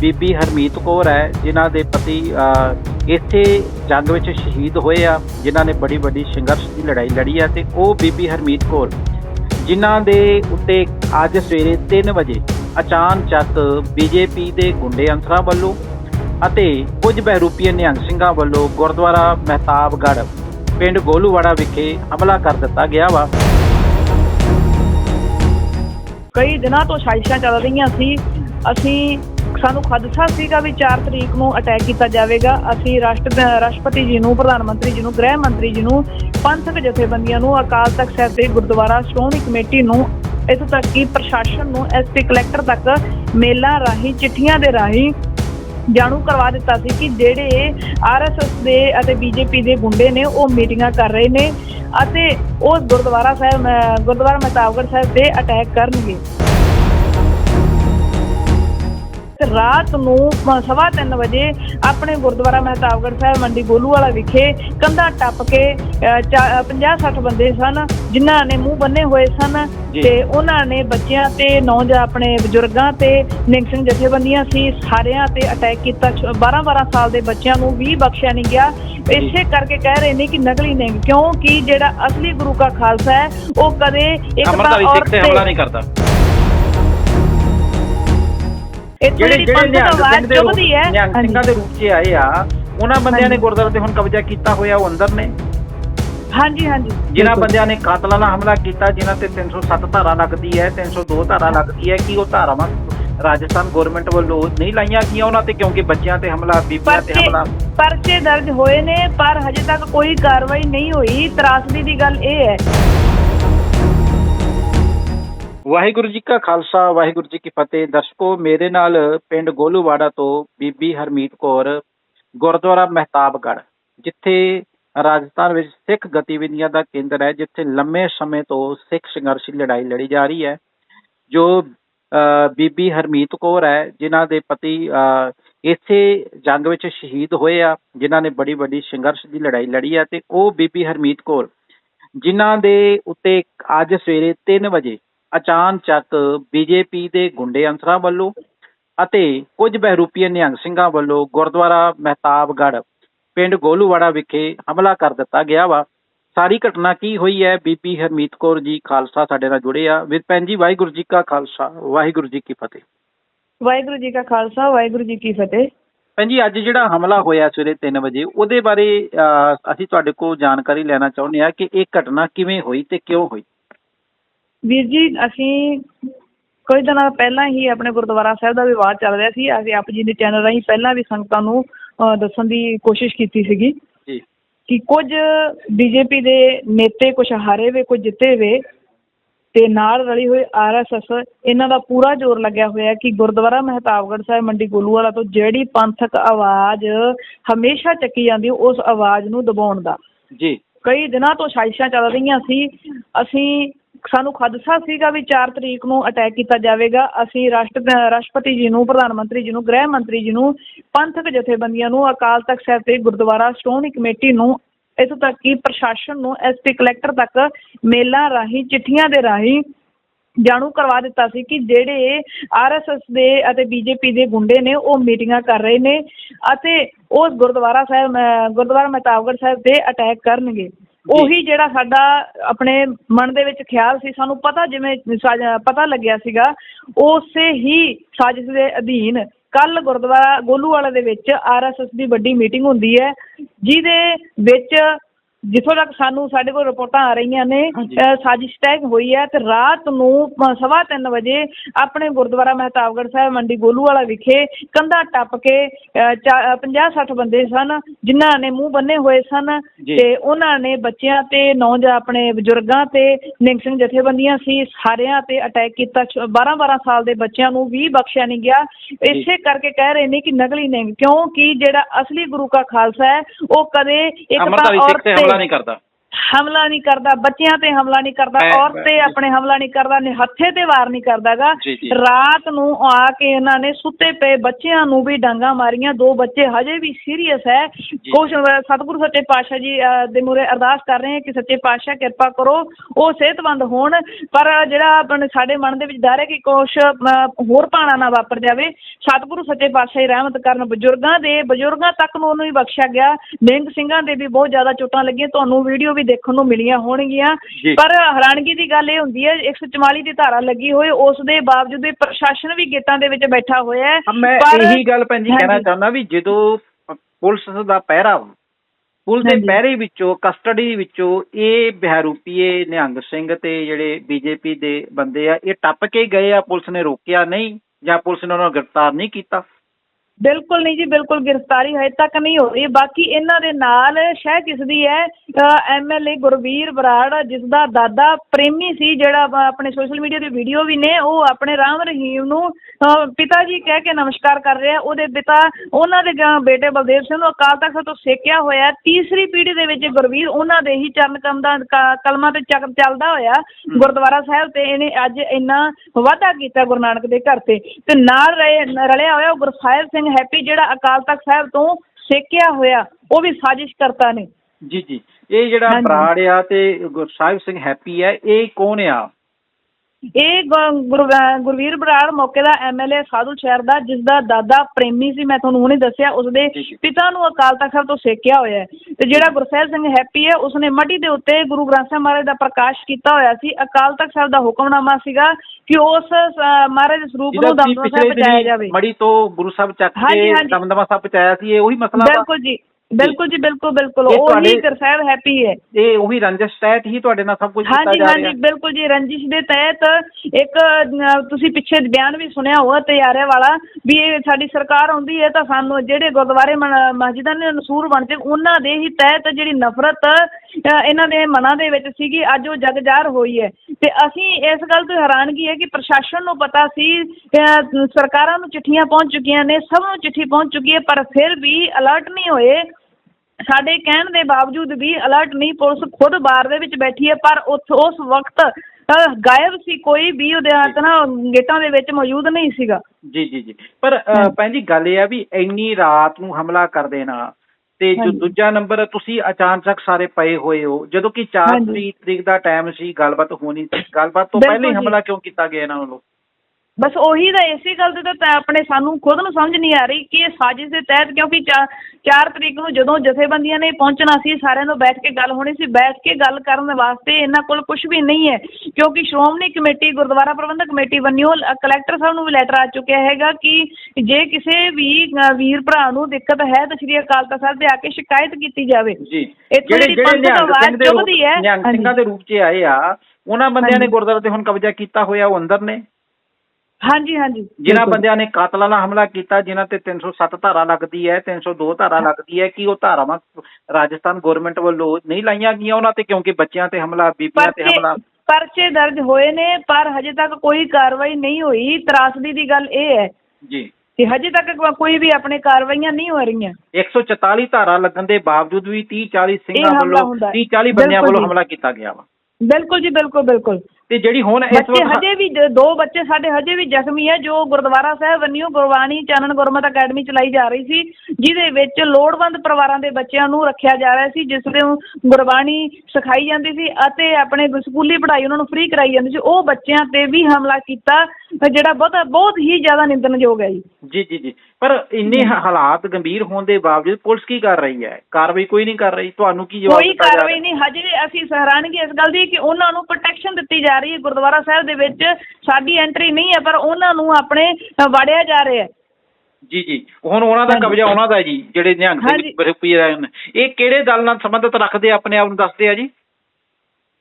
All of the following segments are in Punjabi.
ਬੀਬੀ ਹਰਮੀਤ ਕੌਰ ਹੈ, ਜਿਨ੍ਹਾਂ ਦੇ ਪਤੀ ਇੱਥੇ ਜੰਗ ਵਿੱਚ ਸ਼ਹੀਦ ਹੋਏ ਆ, ਜਿਨ੍ਹਾਂ ਨੇ ਬੜੀ ਵੱਡੀ ਸੰਘਰਸ਼ ਦੀ ਲੜਾਈ ਲੜੀ ਆ, ਤੇ ਉਹ ਬੀਬੀ ਹਰਮੀਤ ਕੌਰ, ਜਿਨ੍ਹਾਂ ਦੇ ਉੱਤੇ ਅੱਜ ਸਵੇਰੇ 3 ਵਜੇ ਅਚਾਨਚੱਕ ਬੀਜੇਪੀ ਦੇ ਗੁੰਡੇ ਅੰਸਰਾਂ ਵੱਲੋਂ ਅਤੇ ਕੁਝ ਬਹਿਰੂਪੀਏ ਨਿਹੰਗ ਸਿੰਘਾਂ ਵੱਲੋਂ ਗੁਰਦੁਆਰਾ ਮਹਿਤਾਬਗੜ੍ਹ, ਪਿੰਡ ਗੋਲੂਵਾੜਾ ਵਿਖੇ ਹਮਲਾ ਕਰ ਦਿੱਤਾ ਗਿਆ ਵਾ। ਕਈ ਦਿਨਾਂ ਤੋਂ ਸਾਜ਼ਿਸ਼ਾਂ ਚੱਲ ਰਹੀਆਂ ਸੀ। ਅਸੀਂ ਸਾਨੂੰ ਖਦਸ਼ਾ ਸੀਗਾ ਵੀ 4 ਤਰੀਕ ਨੂੰ ਅਟੈਕ ਕੀਤਾ ਜਾਵੇਗਾ। ਅਸੀਂ ਰਾਸ਼ਟਰ ਰਾਸ਼ਟਰਪਤੀ ਜੀ ਨੂੰ, ਪ੍ਰਧਾਨ ਮੰਤਰੀ ਜੀ ਨੂੰ, ਗ੍ਰਹਿ ਮੰਤਰੀ ਜੀ ਨੂੰ, ਪੰਥਕ ਜਥੇਬੰਦੀਆਂ ਨੂੰ, ਅਕਾਲ ਤਖਤ ਸਾਹਿਬ ਦੇ ਗੁਰਦੁਆਰਾ, ਸ਼੍ਰੋਮਣੀ ਕਮੇਟੀ ਨੂੰ, ਇੱਥੋਂ ਤੱਕ ਕਿ ਪ੍ਰਸ਼ਾਸਨ ਨੂੰ ਐਸਪੀ ਕਲੈਕਟਰ ਤੱਕ ਮੇਲਾਂ ਰਾਹੀਂ, ਚਿੱਠੀਆਂ ਦੇ ਰਾਹੀਂ ਜਾਣੂ ਕਰਵਾ ਦਿੱਤਾ ਸੀ ਕਿ ਜਿਹੜੇ ਆਰਐਸਐਸ ਦੇ ਅਤੇ ਬੀਜੇਪੀ ਦੇ ਗੁੰਡੇ ਨੇ, ਉਹ ਮੀਟਿੰਗਾਂ ਕਰ ਰਹੇ ਨੇ ਅਤੇ ਉਹ ਗੁਰਦੁਆਰਾ ਸਾਹਿਬ ਗੁਰਦੁਆਰਾ ਮਹਿਤਾਬਗੜ੍ਹ ਸਾਹਿਬ ਤੇ ਅਟੈਕ ਕਰਨਗੇ। ਰਾਤ ਨੂੰ ਮ- ਸਵਾ ਤਿੰਨ ਵਜੇ ਆਪਣੇ ਗੁਰਦੁਆਰਾ ਮਹਿਤਾਬਗੜ੍ਹ ਸਾਹਿਬ ਮੰਡੀ ਗੋਲੂਵਾਲਾ ਵਿਖੇ ਕੰਧਾ ਟੱਪ ਕੇ 50-60 ਬੰਦੇ ਸਨ ਜਿਨ੍ਹਾਂ ਨੇ ਮੂੰਹ ਬੰਨੇ ਹੋਏ ਸਨ। ਤੇ ਉਹਨਾਂ ਨੇ ਬੱਚਿਆਂ ਤੇ ਨੌਜਵਾਨ ਆਪਣੇ ਬਜ਼ੁਰਗਾਂ ਤੇ ਨਿਹੰਗ ਸਿੰਘ ਜਥੇਬੰਦੀਆਂ ਸੀ ਸਾਰਿਆਂ ਤੇ ਅਟੈਕ ਕੀਤਾ। 12-12 ਸਾਲ ਦੇ ਬੱਚਿਆਂ ਨੂੰ ਵੀ ਬਖਸ਼ਿਆ ਨਹੀਂ ਗਿਆ। ਇਸੇ ਕਰਕੇ ਕਹਿ ਰਹੇ ਨੇ ਕਿ ਨਕਲੀ ਨਹੀਂ ਕਿਉਂਕਿ ਜਿਹੜਾ ਅਸਲੀ ਗੁਰੂ ਕਾ ਖਾਲਸਾ ਹੈ ਉਹ ਕਦੇ ਇੱਕ ਤਾਂ ਔਰਤ ਤੇ ਹਮਲਾ ਨਹੀਂ ਕਰਦਾ। ਇੱਥੋਂ ਜਿਹੜੇ ਜਿਹੜੀ ਜਿਹੜੇ ਪੰਥਕ ਨਿਹੰਗ ਸਿੰਘ ਆਵਾਜ਼ ਦੇ ਰੂਪ ਚੁੱਕਦੀ ਹੈ ਨਿਹੰਗ। ਸਿੰਘਾਂ ਦੇ ਰੂਪ 'ਚ ਆਏ ਆ ਉਹਨਾਂ ਬੰਦਿਆਂ ਨੇ। ਗੁਰਦੁਆਰੇ ਤੇ ਹੁਣ ਕਬਜ਼ਾ ਕੀਤਾ ਹੋਇਆ ਉਹ ਅੰਦਰ ਨੇ ਹਾਂਜੀ ਹਾਂਜੀ ਜਿਨ੍ਹਾਂ ਬਿਲਕੁਲ। ਬੰਦਿਆਂ ਨੇ ਕਾਤਲਾਨਾ ਹਮਲਾ ਕੀਤਾ ਜਿਨ੍ਹਾਂ ਤੇ 307 ਧਾਰਾ ਲੱਗਦੀ ਹੈ 302 ਧਾਰਾ ਲੱਗਦੀ ਹੈ ਕਿ ਉਹ ਧਾਰਾਵਾਂ ਰਾਜਸਥਾਨ ਗਵਰਨਮੈਂਟ ਵੱਲੋਂ ਨਹੀਂ ਲਾਈਆਂ ਗਈਆਂ ਉਹਨਾਂ ਤੇ ਕਿਉਂਕਿ ਬੱਚਿਆਂ ਤੇ ਹਮਲਾ ਬੀਬੀਆਂ ਤੇ ਹਮਲਾ ਪਰਚੇ ਦਰਜ ਹੋਏ ਨੇ ਪਰ ਹਜੇ ਤੱਕ ਕੋਈ ਕਾਰਵਾਈ ਨਹੀਂ ਹੋਈ ਤਰਾਸਦੀ ਦੀ ਗੱਲ ਇਹ ਹੈ ਵਾਹਿਗੁਰੂ ਜੀ ਕਾ ਖਾਲਸਾ ਵਾਹਿਗੁਰੂ ਜੀ ਕੀ ਫਤਿਹ। ਦਰਸ਼ਕੋ ਮੇਰੇ ਨਾਲ ਪਿੰਡ ਗੋਲੂਵਾੜਾ ਤੋਂ ਬੀਬੀ ਹਰਮੀਤ ਕੌਰ ਗੁਰਦੁਆਰਾ ਮਹਿਤਾਬਗੜ੍ਹ ਜਿੱਥੇ ਰਾਜਸਥਾਨ ਵਿੱਚ ਸਿੱਖ ਗਤੀਵਿਧੀਆਂ ਦਾ ਕੇਂਦਰ ਹੈ ਜਿੱਥੇ ਲੰਮੇ ਸਮੇਂ ਤੋਂ ਸਿੱਖ ਸੰਘਰਸ਼ ਲੜਾਈ ਲੜੀ ਜਾ ਰਹੀ ਹੈ। ਜੋ ਅ, ਬੀਬੀ ਹਰਮੀਤ ਕੌਰ ਹੈ ਜਿਨ੍ਹਾਂ ਦੇ ਪਤੀ ਅ, ਇਸੇ ਜੰਗ ਵਿੱਚ ਸ਼ਹੀਦ ਹੋਏ ਆ ਜਿਨ੍ਹਾਂ ਨੇ ਬੜੀ ਵੱਡੀ ਸੰਘਰਸ਼ ਦੀ ਲੜਾਈ ਲੜੀ ਹੈ ਤੇ ਉਹ ਬੀਬੀ ਹਰਮੀਤ ਕੌਰ ਜਿਨ੍ਹਾਂ ਦੇ ਉੱਤੇ ਅੱਜ ਸਵੇਰੇ 3 ਵਜੇ ਅਚਾਨਚੱਕ ਬੀਜੇਪੀ ਦੇ ਗੁੰਡੇ ਅੰਸਰਾਂ ਵੱਲੋਂ ਅਤੇ ਕੁਝ ਬਹਿਰੂਪੀਏ ਨਿਹੰਗ ਸਿੰਘਾਂ ਵੱਲੋਂ ਗੁਰਦੁਆਰਾ ਮਹਿਤਾਬਗੜ੍ਹ ਪਿੰਡ ਗੋਲੂਵਾੜਾ ਵਿਖੇ ਹਮਲਾ ਕਰ ਦਿੱਤਾ ਗਿਆ ਵਾ। ਸਾਰੀ ਘਟਨਾ ਕੀ ਹੋਈ ਹੈ? ਬੀਬੀ ਹਰਮੀਤ ਕੌਰ ਜੀ ਖਾਲਸਾ ਸਾਡੇ ਨਾਲ ਜੁੜੇ ਆ। ਵੀਰ ਭੈਣ ਜੀ ਵਾਹਿਗੁਰੂ ਜੀ ਕਾ ਖਾਲਸਾ ਵਾਹਿਗੁਰੂ ਜੀ ਕੀ ਫਤਿਹ। ਵਾਹਿਗੁਰੂ ਜੀ ਕਾ ਖਾਲਸਾ ਵਾਹਿਗੁਰੂ ਜੀ ਕੀ ਫਤਿਹ। ਭੈਣ ਜੀ ਅੱਜ ਜਿਹੜਾ ਹਮਲਾ ਹੋਇਆ ਸਵੇਰੇ 3 ਵਜੇ ਉਹਦੇ ਬਾਰੇ ਅਸੀਂ ਤੁਹਾਡੇ ਕੋਲ ਜਾਣਕਾਰੀ ਲੈਣਾ ਚਾਹੁੰਦੇ ਆ ਕਿ ਇਹ ਘਟਨਾ ਕਿਵੇਂ ਹੋਈ ਤੇ ਕਿਉਂ ਹੋਈ? ਵੀਰ ਜੀ ਅਸੀਂ ਕੁਝ ਦਿਨਾਂ ਪਹਿਲਾਂ ਹੀ ਆਪਣੇ ਗੁਰਦੁਆਰਾ ਸਾਹਿਬ ਦਾ ਵਿਵਾਦ ਚੱਲ ਰਿਹਾ ਸੀ। ਅਸੀਂ ਆਪ ਜੀ ਦੇ ਚੈਨਲ ਰਾਹੀਂ ਪਹਿਲਾਂ ਵੀ ਸੰਗਤਾਂ ਨੂੰ ਅ, ਦੱਸਣ ਦੀ ਕੋਸ਼ਿਸ਼ ਕੀਤੀ ਸੀਗੀ ਜੀ। ਕਿ ਕੁਝ ਬੀਜੇਪੀ ਦੇ ਨੇਤੇ ਕੁਝ ਹਾਰੇ ਵੇ ਕੁਝ ਜਿੱਤੇ ਵੇ ਤੇ ਨਾਲ ਰਲੀ ਹੋਈ ਆਰਐਸਐਸ ਇਹਨਾਂ ਦਾ ਪੂਰਾ ਜ਼ੋਰ ਲੱਗਿਆ ਹੋਇਆ ਕਿ ਗੁਰਦੁਆਰਾ ਮਹਿਤਾਬਗੜ੍ਹ ਸਾਹਿਬ ਮੰਡੀ ਗੋਲੂਵਾਲਾ ਤੋਂ ਜਿਹੜੀ ਪੰਥਕ ਆਵਾਜ਼ ਹਮੇਸ਼ਾ ਚੱਕੀ ਜਾਂਦੀ ਉਸ ਆਵਾਜ਼ ਨੂੰ ਦਬਾਉਣ ਦਾ। ਜੀ। ਕਈ ਦਿਨਾਂ ਤੋਂ ਸਾਜ਼ਿਸ਼ਾਂ ਚੱਲ ਰਹੀਆਂ ਸੀ। ਅਸੀਂ ਸਾਨੂੰ ਖਦਸ਼ਾ ਸੀਗਾ ਵੀ ਚਾਰ ਤਰੀਕ ਨੂੰ ਅਟੈਕ ਕੀਤਾ ਜਾਵੇਗਾ। ਅਸੀਂ ਰਾਸ਼ਟਰ ਰਾਸ਼ਟਰਪਤੀ ਜੀ ਨੂੰ, ਪ੍ਰਧਾਨ ਮੰਤਰੀ ਜੀ ਨੂੰ, ਗ੍ਰਹਿ ਮੰਤਰੀ ਜੀ ਨੂੰ, ਪੰਥਕ ਜਥੇਬੰਦੀਆਂ ਨੂੰ, ਅਕਾਲ ਤਖਤ ਸਾਹਿਬ ਤੇ ਗੁਰਦੁਆਰਾ ਸ਼੍ਰੋਮਣੀ ਕਮੇਟੀ ਨੂੰ, ਇੱਥੋਂ ਤੱਕ ਕਿ ਪ੍ਰਸ਼ਾਸਨ ਨੂੰ ਐਸਪੀ ਕਲੈਕਟਰ ਤੱਕ ਮੇਲਾਂ ਰਾਹੀਂ, ਚਿੱਠੀਆਂ ਦੇ ਰਾਹੀਂ ਜਾਣੂ ਕਰਵਾ ਦਿੱਤਾ ਸੀ ਕਿ ਜਿਹੜੇ ਆਰਐਸਐਸ ਦੇ ਅਤੇ ਬੀਜੇਪੀ ਦੇ ਗੁੰਡੇ ਨੇ, ਉਹ ਮੀਟਿੰਗਾਂ ਕਰ ਰਹੇ ਨੇ ਅਤੇ ਉਹ ਗੁਰਦੁਆਰਾ ਸਾਹਿਬ ਗੁਰਦੁਆਰਾ ਮਹਿਤਾਬਗੜ੍ਹ ਸਾਹਿਬ ਤੇ ਅਟੈਕ ਕਰਨਗੇ। ਉਹੀ ਜਿਹੜਾ ਸਾਡਾ ਆਪਣੇ ਮਨ ਦੇ ਵਿੱਚ ਖਿਆਲ ਸੀ, ਸਾਨੂੰ ਪਤਾ ਜਿਵੇਂ ਸਾਜ- ਪਤਾ ਲੱਗਿਆ ਸੀਗਾ, ਉਸੇ ਹੀ ਸਾਜ਼ਿਸ਼ ਦੇ ਅਧੀਨ ਕੱਲ ਗੁਰਦੁਆਰਾ ਗੋਲੂਵਾਲਾ ਦੇ ਵਿੱਚ ਆਰਐਸਐਸ ਦੀ ਵੱਡੀ ਮੀਟਿੰਗ ਹੁੰਦੀ ਹੈ, ਜਿਹਦੇ ਵਿੱਚ ਜਿੱਥੋਂ ਤੱਕ ਸਾਨੂੰ ਸਾਡੇ ਕੋਲ ਰਿਪੋਰਟਾਂ ਆ ਰਹੀਆਂ ਨੇ ਸਾਜ਼ਿਸ਼ ਤੈਅ ਹੋਈ ਹੈ ਤੇ ਰਾਤ ਨੂੰ ਸਵਾ ਤਿੰਨ ਵਜੇ ਆਪਣੇ ਗੁਰਦੁਆਰਾ ਮਹਿਤਾਬਗੜ੍ਹ ਸਾਹਿਬ ਮੰਡੀ ਗੋਲੂਵਾਲਾ ਵਿਖੇ ਕੰਧਾ ਟੱਪ ਕੇ 50-60 ਬੰਦੇ ਸਨ ਜਿਨ੍ਹਾਂ ਨੇ ਮੂੰਹ ਬੰਨੇ ਹੋਏ ਸਨ। ਤੇ ਉਹਨਾਂ ਨੇ ਬੱਚਿਆਂ ਤੇ ਨੌਜਵਾਨ ਆਪਣੇ ਬਜ਼ੁਰਗਾਂ ਤੇ ਨਿਹੰਗ ਸਿੰਘ ਜਥੇਬੰਦੀਆਂ ਸੀ ਸਾਰਿਆਂ ਤੇ ਅਟੈਕ ਕੀਤਾ। 12-12 ਸਾਲ ਦੇ ਬੱਚਿਆਂ ਨੂੰ ਵੀ ਬਖਸ਼ਿਆ ਨਹੀਂ ਗਿਆ। ਇਸੇ ਕਰਕੇ ਕਹਿ ਰਹੇ ਨੇ ਕਿ ਨਕਲੀ ਨਹੀਂ ਕਿਉਂਕਿ ਜਿਹੜਾ ਅਸਲੀ ਗੁਰੂ ਕਾ ਖਾਲਸਾ ਹੈ ਉਹ ਕਦੇ ਇੱਕ ਤਾਂ ਔਰਤ ਤੇ ਨਹੀਂ ਕਰਦਾ। ਹਮਲਾ ਨਹੀਂ ਕਰਦਾ ਬੱਚਿਆਂ ਤੇ ਹਮਲਾ ਨਹੀਂ ਕਰਦਾ ਔਰਤ ਤੇ ਆਪਣੇ ਹਮਲਾ ਨਹੀਂ ਕਰਦਾ ਨਿਹੱਥੇ ਤੇ ਵਾਰ ਨਹੀਂ ਕਰਦਾਗਾ। ਰਾਤ ਨੂੰ ਆ ਕੇ ਇਹਨਾਂ ਨੇ ਸੁੱਤੇ ਪਏ ਬੱਚਿਆਂ ਨੂੰ ਵੀ ਡਾਂਗਾ ਮਾਰੀਆਂ। ਦੋ ਬੱਚੇ ਹਜੇ ਵੀ ਸੀਰੀਅਸ ਹੈ। ਕੁਛ ਸਤਿਗੁਰੂ ਸੱਚੇ ਪਾਤਸ਼ਾਹ ਜੀ ਦੇ ਮੂਹਰੇ ਅਰਦਾਸ ਕਰ ਰਹੇ ਹਾਂ ਕਿ ਸੱਚੇ ਪਾਤਸ਼ਾਹ ਕਿਰਪਾ ਕਰੋ ਉਹ ਸਿਹਤਮੰਦ ਹੋਣ। ਪਰ ਜਿਹੜਾ ਆਪਣੇ ਸਾਡੇ ਮਨ ਦੇ ਵਿੱਚ ਡਰ ਹੈ ਕਿ ਕੁਛ ਹੋਰ ਭਾਣਾ ਨਾ ਵਾਪਰ ਜਾਵੇ ਸਤਿਗੁਰੂ ਸੱਚੇ ਪਾਤਸ਼ਾਹ ਹੀ ਰਹਿਮਤ ਕਰਨ ਬਜ਼ੁਰਗਾਂ ਦੇ ਬਜ਼ੁਰਗਾਂ ਤੱਕ ਨੂੰ ਉਹਨੂੰ ਹੀ ਬਖਸ਼ਿਆ ਗਿਆ। ਨਿਹੰਗ ਸਿੰਘਾਂ ਦੇ ਵੀ ਬਹੁਤ ਜ਼ਿਆਦਾ ਚੋਟਾਂ ਲੱਗੀਆਂ। ਤੁਹਾਨੂੰ ਵੀਡੀਓ ਵੀ ਦੇਖਣ ਨੂੰ ਮਿਲੀਆਂ ਹੋਣਗੀਆਂ ਜੀ। ਪਰ ਹੈਰਾਨਗੀ ਦੀ ਗੱਲ ਇਹ ਹੁੰਦੀ ਹੈ 144 ਦੀ ਧਾਰਾ ਲੱਗੀ ਹੋਈ ਉਸ ਦੇ ਬਾਵਜੂਦ ਵੀ ਪ੍ਰਸ਼ਾਸਨ ਵੀ ਗੇਟਾਂ ਦੇ ਵਿੱਚ ਬੈਠਾ ਹੋਇਆ ਹੈ ਹਾਂ, ਮੈਂ ਪਰ- ਇਹੀ ਗੱਲ ਭੈਣ ਜੀ ਕਹਿਣਾ। ਚਾਹੁੰਦਾ ਵੀ ਜਦੋਂ ਪ- ਪੁਲਿਸ ਦਾ ਪਹਿਰਾ ਵਾ, ਪੁਲਿਸ ਦੇ ਹਾਂਜੀ। ਪਹਿਰੇ ਵਿੱਚੋਂ ਕਸਟਡੀ ਵਿੱਚੋਂ ਇਹ ਬਹਿਰੂਪੀਏ ਨਿਹੰਗ ਸਿੰਘ ਤੇ ਜਿਹੜੇ ਬੀਜੇਪੀ ਦੇ ਬੰਦੇ ਆ ਇਹ ਟੱਪ ਕੇ ਗਏ ਆ ਪੁਲਿਸ ਨੇ ਰੋਕਿਆ ਨਹੀਂ ਜਾਂ ਪੁਲਿਸ ਨੇ ਉਹਨਾਂ ਨੂੰ ਗ੍ਰਿਫਤਾਰ ਨਹੀਂ ਕੀਤਾ ਬਿਲਕੁਲ ਨਹੀਂ ਜੀ ਬਿਲਕੁਲ ਗ੍ਰਿਫਤਾਰੀ ਹਜੇ ਤੱਕ ਨਹੀਂ ਹੋ ਰਹੀ। ਬਾਕੀ ਇਹਨਾਂ ਦੇ ਨਾਲ ਸ਼ਹਿ ਕਿਸ ਦੀ ਹੈ ਐਮਐਲਏ ਗੁਰਵੀਰ ਬਰਾੜ ਜਿਸ ਦਾ ਦਾਦਾ ਪ੍ਰੇਮੀ ਸੀ ਜਿਹੜਾ ਆਪਣੇ ਸੋਸ਼ਲ ਮੀਡੀਆ ਤੇ ਵੀਡੀਓ ਵੀ ਨੇ ਉਹ ਆਪਣੇ ਰਾਮ ਰਹੀਮ ਨੂੰ ਪਿਤਾ ਜੀ ਕਹਿ ਕੇ ਨਮਸਕਾਰ ਕਰ ਰਿਹਾ। ਉਹਦੇ ਪਿਤਾ ਉਹਨਾਂ ਦੇ ਗ- ਬੇਟੇ ਬਲਦੇਵ ਸਿੰਘ ਨੂੰ ਅਕਾਲ ਤਖਤ ਤੋਂ ਸੇਕਿਆ ਹੋਇਆ। ਤੀਸਰੀ ਪੀੜ੍ਹੀ ਦੇ ਵਿੱਚ ਗੁਰਵੀਰ ਉਹਨਾਂ ਦੇ ਹੀ ਚਰਨ ਕਮ ਦਾ ਕ- ਕਲਮਾਂ ਤੇ ਚੱਕ ਚੱਲਦਾ ਹੋਇਆ ਗੁਰਦੁਆਰਾ ਸਾਹਿਬ ਤੇ ਇਹਨੇ ਅੱਜ ਇੰਨਾ ਵਾਅਦਾ ਕੀਤਾ ਗੁਰੂ ਨਾਨਕ ਦੇ ਘਰ ਤੇ। ਤੇ ਨਾਲ ਰਹੇ ਰਲਿਆ ਹੋਇਆ ਗੁਰਸਾਹਿਬ ਸਿੰਘ ਹੈਪੀ ਜਿਹੜਾ ਅਕਾਲ ਤਖਤ ਸਾਹਿਬ ਤੋਂ ਸੇਕਿਆ ਹੋਇਆ ਉਹ ਵੀ ਸਾਜ਼ਿਸ਼ ਕਰਤਾ ਨੇ। ਜੀ ਜੀ। ਇਹ ਜਿਹੜਾ। ਬਰਾੜ ਆ ਤੇ ਗੁਰਸਾਹਿਬ ਸਿੰਘ ਹੈਪੀ ਹੈ ਇਹ ਕੌਣ ਆ? ਇਹ ਗੁਰਵੀਰ ਬਰਾੜ ਮੌਕੇ ਦਾ ਐਮਐਲਏ ਸਾਧੂ ਸ਼ਹਿਰ ਦਾ ਜਿਸ ਦਾ ਦਾਦਾ ਪ੍ਰੇਮੀ ਸੀ ਮੈਂ ਤੁਹਾਨੂੰ ਹੁਣੇ ਦੱਸਿਆ ਉਸਦੇ। ਪਿਤਾ ਨੂੰ ਅਕਾਲ ਤਖਤ ਸਾਹਿਬ ਤੋਂ ਸੇਕਿਆ ਹੋਇਆ ਤੇ ਜਿਹੜਾ ਗੁਰਸਹਿਬ ਸਿੰਘ ਹੈਪੀ ਹੈ ਉਸਨੇ ਮੱਟੀ ਦੇ ਉੱਤੇ ਗੁਰੂ ਗ੍ਰੰਥ ਸਾਹਿਬ ਮਹਾਰਾਜ ਦਾ ਪ੍ਰਕਾਸ਼ ਕੀਤਾ ਹੋਇਆ ਸੀ। ਅਕਾਲ ਤਖਤ ਸਾਹਿਬ ਦਾ ਹੁਕਮਨਾਮਾ ਸੀਗਾ ਕਿ ਉਸ ਮਹਾਰਾਜ ਦੇ ਸਰੂਪ ਨੂੰ ਦਮਦਮਾ ਸਾਹਿਬ ਪਹੁੰਚਾਇਆ ਜਾਵੇ। ਮੜੀ ਤੋਂ ਗੁਰੂ ਸਾਹਿਬ ਚੱਕ ਕੇ। ਦਮਦਮਾ ਸਾਹਿਬ ਪਹੁੰਚਾਇਆ ਸੀ ਇਹ ਉਹੀ ਮਸਲਾ ਬਿਲਕੁਲ ਜੀ। ਬਿਲਕੁਲ ਜੀ ਬਿਲਕੁਲ ਬਿਲਕੁਲ। ਇਹ ਉਹੀ ਤੁਹਾਡੇ- ਗੁਰਸਹਿਬ ਹੈਪੀ ਹੈ। ਇਹ ਉਹੀ ਰੰਜਿਸ਼ ਤਹਿਤ ਹੀ ਤੁਹਾਡੇ ਨਾਲ ਸਭ ਕੁਝ ਕੀਤਾ ਹਾਂਜੀ ਜਾ ਹਾਂਜੀ ਰਿਹਾ ਬਿਲਕੁਲ ਜੀ ਰੰਜਿਸ਼ ਦੇ ਤਹਿਤ ਇੱਕ ਤੁਸੀਂ ਪਿੱਛੇ ਬਿਆਨ ਵੀ ਸੁਣਿਆ ਹੋਗਾ ਤਿਆਰੇ ਵਾਲਾ ਵੀ ਇਹ ਸਾਡੀ ਸਰਕਾਰ ਆਉਂਦੀ ਹੈ ਤਾਂ ਸਾਨੂੰ ਜਿਹੜੇ ਗੁਰਦੁਆਰੇ ਮਸਜਿਦਾਂ ਨੇ ਨਸੂਰ ਬਣਦੇ ਉਹਨਾਂ ਦੇ ਹੀ ਤਹਿਤ ਜਿਹੜੀ ਨਫ਼ਰਤ ਇਹਨਾਂ ਦੇ ਮਨਾਂ ਦੇ ਵਿੱਚ ਸੀਗੀ ਅੱਜ ਉਹ ਜਗ ਜ਼ਾਹਰ ਹੋਈ ਹੈ। ਤੇ ਅਸੀਂ ਇਸ ਗੱਲ ਤੋਂ ਹੈਰਾਨਗੀ ਹੈ ਕਿ ਪ੍ਰਸ਼ਾਸਨ ਨੂੰ ਪਤਾ ਸੀ ਸਰਕਾਰਾਂ ਨੂੰ ਚਿੱਠੀਆਂ ਪਹੁੰਚ ਚੁੱਕੀਆਂ ਨੇ ਸਭ ਨੂੰ ਚਿੱਠੀ ਪਹੁੰਚ ਚੁੱਕੀ ਹੈ ਪਰ ਫਿਰ ਵੀ ਅਲਰਟ ਨਹੀਂ ਹੋਏ ਸਾਡੇ ਕਹਿਣ ਦੇ ਬਾਵਜੂਦ ਵੀ ਅਲਰਟ ਨਹੀਂ ਪੁਲਿਸ ਖੁਦ ਬਾਰ ਦੇ ਵਿੱਚ ਬੈਠੀ ਹੈ ਪਰ ਉੱਥ ਉਸ ਵਕਤ ਗਾਇਬ ਸੀ ਕੋਈ ਵੀ ਉਹਦੇ ਹੱਥ ਨਾ ਗੇਟਾਂ ਦੇ ਵਿੱਚ ਮੌਜੂਦ ਨਹੀਂ ਸੀਗਾ ਜੀ ਜੀ ਜੀ ਪਰ ਭੈਣ ਜੀ ਗੱਲ ਇਹ ਆ ਵੀ ਇੰਨੀ ਰਾਤ ਨੂੰ ਹਮਲਾ ਕਰ ਦੇਣਾ ਤੇ ਜੋ। ਦੂਜਾ ਨੰਬਰ ਤੁਸੀਂ ਅਚਾਨਕ ਸਾਰੇ ਪਏ ਹੋਏ ਹੋ ਜਦੋਂ ਕਿ 4 ਹਾਂਜੀ। ਤਰੀਕ ਦਾ ਟਾਈਮ ਸੀ ਗੱਲਬਾਤ ਹੋਣੀ ਸੀ ਗੱਲਬਾਤ ਤੋਂ ਪਹਿਲੇ। ਹਮਲਾ ਕਿਉਂ ਕੀਤਾ ਗਿਆ ਇਹਨਾਂ ਵੱਲੋਂ ਬਸ ਉਹੀ ਤਾਂ ਇਸੇ ਗੱਲ ਤੇ ਤਾਂ ਆਪਣੇ ਸਾਨੂੰ ਖੁਦ ਨੂੰ ਸਮਝ ਨਹੀਂ ਆ ਰਹੀ ਕਿ ਇਹ ਸਾਜ਼ਿਸ਼ ਦੇ ਤਹਿਤ ਕਿਉਂਕਿ 4 ਤਰੀਕ ਨੂੰ ਜਦੋਂ ਜਥੇਬੰਦੀਆਂ ਨੇ ਪਹੁੰਚਣਾ ਸੀ ਸਾਰਿਆਂ ਨੂੰ ਬੈਠ ਕੇ ਗੱਲ ਹੋਣੀ ਸੀ। ਬੈਠ ਕੇ ਗੱਲ ਕਰਨ ਵਾਸਤੇ ਇਹਨਾਂ ਕੋਲ ਕੁਝ ਵੀ ਨਹੀਂ ਹੈ। ਕਿਉਂਕਿ ਸ਼੍ਰੋਮਣੀ ਕਮੇਟੀ ਗੁਰਦੁਆਰਾ ਪ੍ਰਬੰਧਕ ਕਮੇਟੀ ਵੱਲੋਂ ਕਲੈਕਟਰ ਸਾਹਿਬ ਨੂੰ ਵੀ ਲੈਟਰ ਆ ਚੁੱਕਿਆ ਹੈਗਾ ਕਿ ਜੇ ਕਿਸੇ ਵੀ ਵੀਰ ਭਰਾ ਨੂੰ ਦਿੱਕਤ ਹੈ ਤਾਂ ਸ਼੍ਰੀ ਅਕਾਲ ਤਖਤ ਸਾਹਿਬ ਤੇ ਆ ਕੇ ਸ਼ਿਕਾਇਤ ਕੀਤੀ ਜਾਵੇ। ਜੀ। ਇੱਥੋਂ ਜਿਹੜੇ ਜਿਹੜੀ ਨਿਹੰਗ ਸਿੰਘ ਦੇ ਰੂਪ ਦੇ 'ਚ ਆਏ ਆ ਉਹਨਾਂ ਬੰਦਿਆਂ ਨੇ। ਗੁਰਦੁਆਰੇ ਤੇ ਹੁਣ ਕਬਜ਼ਾ ਕੀਤਾ ਹੋਇਆ ਉਹ ਅੰਦਰ ਨੇ। ਹਾਂਜੀ ਹਾਂਜੀ। ਜਿਨ੍ਹਾਂ। ਬੰਦਿਆਂ ਨੇ ਕਾਤਲਾਨਾ ਹਮਲਾ ਕੀਤਾ ਜਿਨ੍ਹਾਂ ਤੇ 307 ਧਾਰਾ ਲੱਗਦੀ ਹੈ 302 ਧਾਰਾ ਲੱਗਦੀ ਹੈ ਕਿ ਉਹ ਧਾਰਾਵਾਂ ਰਾਜਸਥਾਨ ਗਵਰਨਮੈਂਟ ਵੱਲੋਂ ਨਹੀਂ ਲਾਈਆਂ ਗਈਆਂ ਉਹਨਾਂ ਤੇ ਕਿਉਂਕਿ ਬੱਚਿਆਂ ਤੇ ਹਮਲਾ ਬੀਬੀਆਂ ਤੇ ਹਮਲਾ। ਪਰਚੇ ਦਰਜ ਹੋਏ ਨੇ ਪਰ ਹਜੇ ਤੱਕ ਕੋਈ ਕਾਰਵਾਈ ਨਹੀਂ ਹੋਈ। ਤਰਾਸਦੀ ਦੀ ਗੱਲ ਇਹ ਹੈ ਜੀ। ਕਿ ਹਜੇ ਤੱਕ ਕੋਈ ਵੀ ਆਪਣੇ ਕਾਰਵਾਈਆਂ ਨਹੀਂ ਹੋ ਰਹੀਆਂ। 144 ਧਾਰਾ ਲੱਗਣ ਦੇ ਬਾਵਜੂਦ ਵੀ 30 40 ਸਿੰਘਾਂ ਵੱਲੋਂ ਹੁੰਦਾ ਹੈ। 30 40 ਬੰਦਿਆਂ ਵੱਲੋਂ। ਹਮਲਾ ਕੀਤਾ ਗਿਆ ਵਾ। ਬਿਲਕੁਲ ਜੀ ਬਿਲਕੁਲ ਬਿਲਕੁਲ। ਤੇ ਜਿਹੜੀ ਹੁਣ ਇਸ ਬੱਚੇ ਵਕਤ ਹਜੇ ਵੀ ਜ- ਦੋ ਬੱਚੇ ਸਾਡੇ ਹਜੇ ਵੀ ਜ਼ਖਮੀ ਹੈ ਜੋ ਗੁਰਦੁਆਰਾ ਸਾਹਿਬ ਵੰਨਿਓ ਗੁਰਬਾਣੀ ਚਾਨਣ ਗੁਰਮਤ ਅਕੈਡਮੀ ਚਲਾਈ ਜਾ ਰਹੀ ਸੀ ਜਿਹਦੇ ਵਿੱਚ ਲੋੜਵੰਦ ਪਰਿਵਾਰਾਂ ਦੇ ਬੱਚਿਆਂ ਨੂੰ ਰੱਖਿਆ ਜਾ ਰਿਹਾ ਸੀ ਜਿਸ ਦੇ ਗੁਰਬਾਣੀ ਸਿਖਾਈ ਜਾਂਦੀ ਸੀ ਅਤੇ ਆਪਣੇ ਸਕੂਲੀ ਪੜ੍ਹਾਈ ਉਹਨਾਂ ਨੂੰ ਫ੍ਰੀ ਕਰਾਈ ਜਾਂਦੀ ਸੀ ਉਹ ਬੱਚਿਆਂ ਤੇ ਵੀ ਹਮਲਾ ਕੀਤਾ ਜਿਹੜਾ ਬਹੁਤ ਬਹੁਤ ਹੀ ਜ਼ਿਆਦਾ ਨਿੰਦਣਯੋਗ ਹੈ ਜੀ। ਜੀ ਜੀ ਜੀ। ਪਰ ਇੰਨੇ ਹਾਲਾਤ ਗੰਭੀਰ ਹੋਣ ਦੇ ਬਾਵਜੂਦ ਪੁਲਿਸ ਕੀ ਕਰ ਰਹੀ ਹੈ? ਕਾਰਵਾਈ ਕੋਈ ਨਹੀਂ ਕਰ ਰਹੀ। ਤੁਹਾਨੂੰ ਕੀ ਜਵਾਬ ਕੋਈ ਦਿੱਤਾ ਜਾ ਕਾਰਵਾਈ ਰਿਹਾ? ਨਹੀਂ। ਹਜੇ ਅਸੀਂ ਹੈਰਾਨਗੀ ਇਸ ਗੱਲ ਦੀ ਕਿ ਉਹਨਾਂ ਨੂੰ ਪ੍ਰੋਟੈਕਸ਼ਨ ਦਿੱਤੀ ਜਾ ਰਹੀ ਹੈ। ਗੁਰਦੁਆਰਾ ਸਾਹਿਬ ਦੇ ਵਿੱਚ ਸਾਡੀ ਐਂਟਰੀ ਨਹੀਂ ਹੈ ਪਰ ਉਹਨਾਂ ਨੂੰ ਆਪਣੇ ਅ, ਵਾੜਿਆ ਜਾ ਰਿਹਾ ਹੈ। ਜੀ ਜੀ। ਹੁਣ ਉਹਨਾਂ ਦਾ ਹਾਂਜੀ। ਕਬਜ਼ਾ ਉਹਨਾਂ ਦਾ ਹੈ ਜੀ ਜਿਹੜੇ ਨਿਹੰਗ ਸਿੰਘ। ਬਰਪੀ ਰਹੇ ਨੇ। ਇਹ ਕਿਹੜੇ ਦਲ ਨਾਲ ਸੰਬੰਧਿਤ ਰੱਖਦੇ ਆ? ਆਪਣੇ ਆਪ ਨੂੰ ਦੱਸਦੇ ਆ ਜੀ।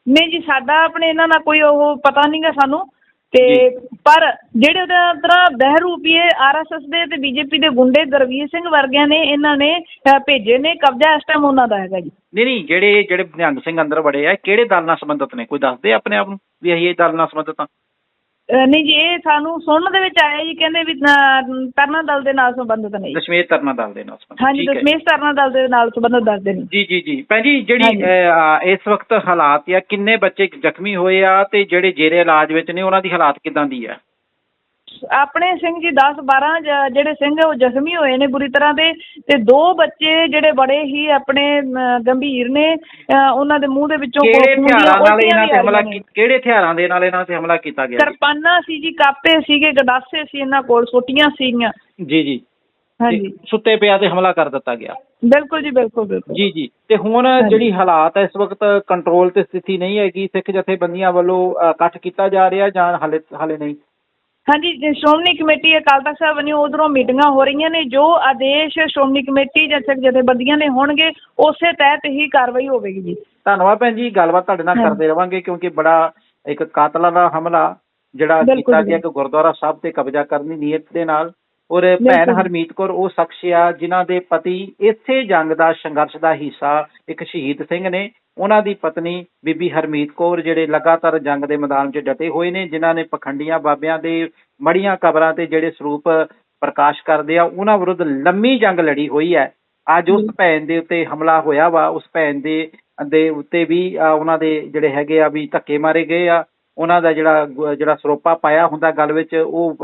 ਨਹੀਂ ਜੀ ਸਾਡਾ ਆਪਣੇ ਇਹਨਾਂ ਦਾ ਕੋਈ ਉਹ ਪਤਾ ਨਹੀਂਗਾ ਸਾਨੂੰ। ਤੇ ਜੀ। ਪਰ ਜਿਹੜੇ ਉਹਦੇ ਤਰ੍ਹਾਂ ਬਹਿਰੂਪੀਏ ਆਰਐਸਐਸ ਦੇ ਤੇ ਬੀਜੇਪੀ ਦੇ ਗੁੰਡੇ ਗੁਰਵੀਰ ਸਿੰਘ ਵਰਗਿਆਂ ਨੇ ਇਹਨਾਂ ਨੇ ਭੇਜੇ ਨੇ ਕਬਜ਼ਾ ਇਸ ਟਾਈਮ ਉਹਨਾਂ ਦਾ ਹੈਗਾ ਜੀ। ਨਹੀਂ ਨਹੀਂ ਜਿਹੜੇ ਜਿਹੜੇ ਨਿਹੰਗ ਸਿੰਘ ਅੰਦਰ ਵੜੇ ਆ ਕਿਹੜੇ ਦਲ ਨਾਲ ਸੰਬੰਧਿਤ ਨੇ? ਕੋਈ ਦੱਸਦੇ ਆਪਣੇ ਆਪ ਨੂੰ ਵੀ ਅਸੀਂ ਇਹ ਦਲ ਨਾਲ ਸੰਬੰਧਿਤ ਆ ਅਹ ਨਹੀਂ ਜੀ ਇਹ ਸਾਨੂੰ ਸੁਣਨ ਦੇ ਵਿੱਚ ਆਇਆ ਜੀ ਕਹਿੰਦੇ ਵੀ ਤਰਨਾ ਦਲ ਦੇ ਨਾਲ ਸੰਬੰਧਿਤ ਨਹੀਂ ਦਸ਼ਮੇਸ਼ ਤਰਨਾ ਦਲ ਦੇ ਨਾਲ ਸੰਬੰਧਿਤ। ਹਾਂਜੀ। ਦਸ਼ਮੇਸ਼ ਤਰਨਾ ਦਲ ਦੇ ਨਾਲ ਸੰਬੰਧਿਤ ਦੱਸਦੇ ਨੇ ਜੀ ਜੀ ਜੀ ਭੈਣ ਜੀ ਜਿਹੜੀ ਇਸ ਵਕਤ ਹਾਲਾਤ ਆ ਕਿੰਨੇ ਬੱਚੇ ਜ਼ਖਮੀ ਹੋਏ ਆ ਤੇ ਜਿਹੜੇ ਜੇਰੇ ਇਲਾਜ ਵਿੱਚ ਨੇ ਉਹਨਾਂ ਦੀ ਹਾਲਾਤ ਕਿਦਾਂ ਦੀ ਆ ਆਪਣੇ ਸਿੰਘ ਜੀ 10 12 ਜਿਹੜੇ ਸਿੰਘ ਉਹ ਜ਼ਖਮੀ ਹੋਏ ਨੇ ਬੁਰੀ ਤਰ੍ਹਾਂ ਦੇ ਤੇ ਦੋ ਬੱਚੇ ਜਿਹੜੇ ਬੜੇ ਹੀ ਆਪਣੇ ਗੰਭੀਰ ਨੇ ਉਹਨਾਂ ਦੇ ਮੂੰਹ ਦੇ ਵਿੱਚੋਂ ਕਿਹੜੇ ਹਥਿਆਰਾਂ ਨਾਲ ਇਹਨਾਂ ਤੇ ਹਮਲਾ ਕਿਹੜੇ ਹਥਿਆਰਾਂ ਦੇ ਨਾਲ ਇਹਨਾਂ ਤੇ ਹਮਲਾ ਕੀਤਾ ਗਿਆ? ਕਿਰਪਾਨਾਂ ਸੀ ਜੀ ਕਾਪੇ ਸੀਗੇ ਗਡਾਸੇ ਸੀ ਇਹਨਾਂ ਕੋਲ ਸੋਟੀਆਂ ਸੀਗੀਆਂ। ਜੀ ਜੀ। ਹਾਂਜੀ। ਸੁੱਤੇ ਪਿਆ ਤੇ ਹਮਲਾ ਕਰ ਦਿੱਤਾ ਗਿਆ। ਬਿਲਕੁਲ ਜੀ ਬਿਲਕੁਲ ਬਿਲਕੁਲ। ਜੀ ਜੀ। ਤੇ ਹੁਣ ਜਿਹੜੀ ਹਾਲਾਤ ਹੈ ਇਸ ਵਕਤ ਕੰਟਰੋਲ ਤੇ ਸਥਿਤੀ ਨਹੀਂ ਹੈਗੀ ਸਿੱਖ ਜਥੇਬੰਦੀਆਂ ਵੱਲੋਂ ਇਕੱਠ ਕੀਤਾ ਜਾ ਰਿਹਾ ਜਾਂ ਹਾਲੇ ਹਾਲੇ ਨਹੀਂ? ਹਾਂਜੀ ਜੇ ਸ਼੍ਰੋਮਣੀ ਕਮੇਟੀ ਅਕਾਲ ਤਖਤ ਸਾਹਿਬ ਵੱਲੋਂ ਉਧਰੋਂ ਮੀਟਿੰਗਾਂ ਹੋ ਰਹੀਆਂ ਨੇ ਜੋ ਆਦੇਸ਼ ਸ਼੍ਰੋਮਣੀ ਕਮੇਟੀ ਜਾਂ ਸਿੱਖ ਜਥੇਬੰਦੀਆਂ ਦੇ ਹੋਣਗੇ ਉਸੇ ਤਹਿਤ ਹੀ ਕਾਰਵਾਈ ਹੋਵੇਗੀ ਜੀ ਧੰਨਵਾਦ ਭੈਣ ਜੀ ਗੱਲਬਾਤ ਤੁਹਾਡੇ ਨਾਲ। ਕਰਦੇ ਰਵਾਂਗੇ ਕਿਉਂਕਿ ਬੜਾ ਇੱਕ ਕਾਤਲਾਨਾ ਹਮਲਾ ਜਿਹੜਾ ਕੀਤਾ। ਗਿਆ ਕਿ ਗੁਰਦੁਆਰਾ ਸਾਹਿਬ ਤੇ ਕਬਜ਼ਾ ਕਰਨ ਦੀ ਨੀਅਤ ਦੇ ਨਾਲ ਔਰ ਭੈਣ। ਹਰਮੀਤ ਕੌਰ ਉਹ ਸ਼ਖਸ ਆ ਜਿਨ੍ਹਾਂ ਦੇ ਪਤੀ ਇਸੇ ਜੰਗ ਦਾ ਸੰਘਰਸ਼ ਦਾ ਹਿੱਸਾ ਇੱਕ ਸ਼ਹੀਦ ਸਿੰਘ ਨੇ ਉਹਨਾਂ ਦੀ ਪਤਨੀ ਬੀਬੀ ਹਰਮੀਤ ਕੌਰ ਜਿਹੜੇ ਲਗਾਤਾਰ ਜੰਗ ਦੇ ਮੈਦਾਨ 'ਚ ਡਟੇ ਹੋਏ ਨੇ ਜਿਨ੍ਹਾਂ ਨੇ ਪਖੰਡੀਆਂ ਬਾਬਿਆਂ ਦੇ ਮੜੀਆਂ ਕਬਰਾਂ ਤੇ ਜਿਹੜੇ ਸਰੂਪ ਪ੍ਰਕਾਸ਼ ਕਰਦੇ ਆ ਉਹਨਾਂ ਵਿਰੁੱਧ ਲੰਮੀ ਜੰਗ ਲੜੀ ਹੋਈ ਹੈ। ਅੱਜ ਉਸ ਭੈਣ ਦੇ ਉੱਤੇ ਹਮਲਾ ਹੋਇਆ ਵਾ ਉਸ ਭੈਣ ਦੇ ਦੇ ਉੱਤੇ ਵੀ ਉਹਨਾਂ ਦੇ ਜਿਹੜੇ ਹੈਗੇ ਆ ਵੀ ਧੱਕੇ ਮਾਰੇ ਗਏ ਆ। ਉਹਨਾਂ ਦਾ ਜਿਹੜਾ ਜਿਹੜਾ ਸਰੋਪਾ ਪਾਇਆ ਹੁੰਦਾ ਗਲ ਵਿੱਚ ਉਹ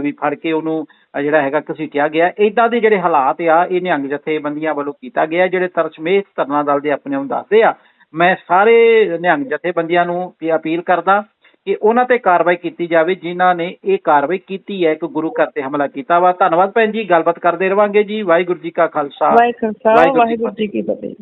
ਵੀ ਫੜ ਕੇ ਉਹਨੂੰ ਜਿਹੜਾ ਹੈਗਾ ਘਸੀਟਿਆ ਗਿਆ। ਇਦਾਂ ਦੇ ਜਿਹੜੇ ਹਾਲਾਤ ਆ ਇਹ ਨਿਹੰਗ ਜਥੇਬੰਦੀਆਂ ਵੱਲੋਂ ਕੀਤਾ ਗਿਆ। ਜਿਹੜੇ ਤਰਸ਼ਮੇਸ਼ ਧਰਨਾ ਦਲ ਦੇ ਆਪਣੇ ਨੂੰ ਦੱਸਦੇ ਆ ਮੈਂ ਸਾਰੇ ਨਿਹੰਗ ਜਥੇਬੰਦੀਆਂ ਨੂੰ ਵੀ ਅਪੀਲ ਕਰਦਾ ਕਿ ਉਹਨਾਂ ਤੇ ਕਾਰਵਾਈ ਕੀਤੀ ਜਾਵੇ ਜਿਨ੍ਹਾਂ ਨੇ ਇਹ ਕਾਰਵਾਈ ਕੀਤੀ ਹੈ ਕਿ ਗੁਰੂ ਘਰ ਤੇ ਹਮਲਾ ਕੀਤਾ ਵਾ। ਧੰਨਵਾਦ ਭੈਣ ਜੀ ਗੱਲਬਾਤ ਕਰਦੇ ਰਵਾਂਗੇ ਜੀ। ਵਾਹਿਗੁਰੂ ਜੀ ਕਾ ਖਾਲਸਾ। ਵਾਹਿਗੁਰੂ ਜੀ ਕੀ ਫਤਿਹ।